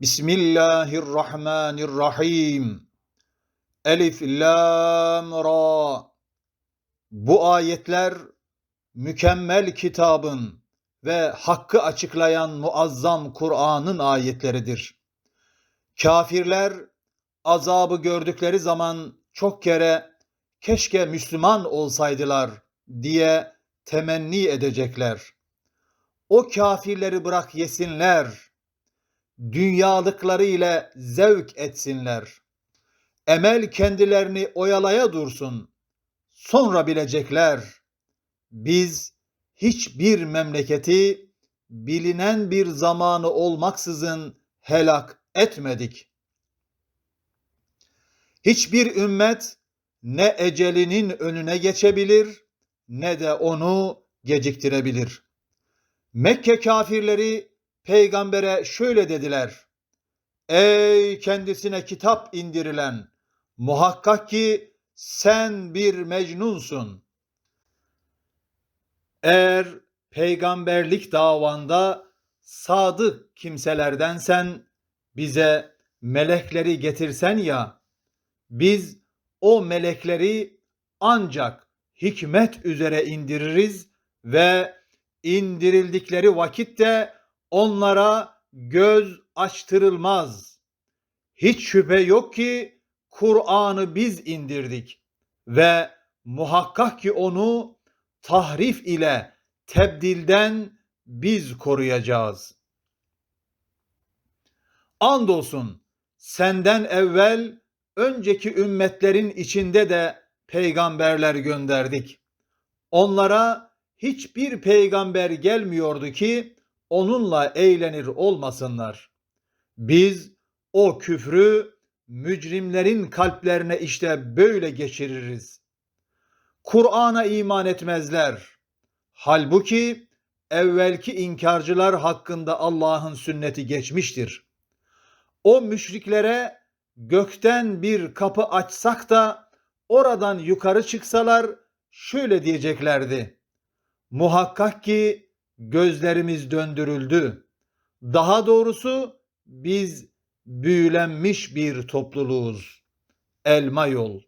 Bismillahirrahmanirrahim. Elif, Lam, Ra. Bu ayetler mükemmel kitabın ve hakkı açıklayan muazzam Kur'an'ın ayetleridir. Kafirler azabı gördükleri zaman çok kere keşke Müslüman olsaydılar diye temenni edecekler. O kafirleri bırak yesinler, dünyalıkları ile zevk etsinler. Emel kendilerini oyalaya dursun. Sonra bilecekler. Biz hiçbir memleketi bilinen bir zamanı olmaksızın helak etmedik. Hiçbir ümmet ne ecelinin önüne geçebilir ne de onu geciktirebilir. Mekke kafirleri peygambere şöyle dediler. Ey kendisine kitap indirilen muhakkak ki sen bir mecnunsun. Eğer peygamberlik davanda sadık kimselerdensen bize melekleri getirsen ya biz o melekleri ancak hikmet üzere indiririz ve indirildikleri vakitte onlara göz açtırılmaz. Hiç şüphe yok ki Kur'an'ı biz indirdik ve muhakkak ki onu tahrif ile tebdilden biz koruyacağız. Andolsun senden evvel önceki ümmetlerin içinde de peygamberler gönderdik. Onlara hiçbir peygamber gelmiyordu ki onunla eğlenir olmasınlar. Biz o küfrü mücrimlerin kalplerine işte böyle geçiririz. Kur'an'a iman etmezler. Halbuki evvelki inkarcılar hakkında Allah'ın sünneti geçmiştir. O müşriklere gökten bir kapı açsak da oradan yukarı çıksalar şöyle diyeceklerdi. Muhakkak ki gözlerimiz döndürüldü. Daha doğrusu biz büyülenmiş bir topluluğuz. Elma yol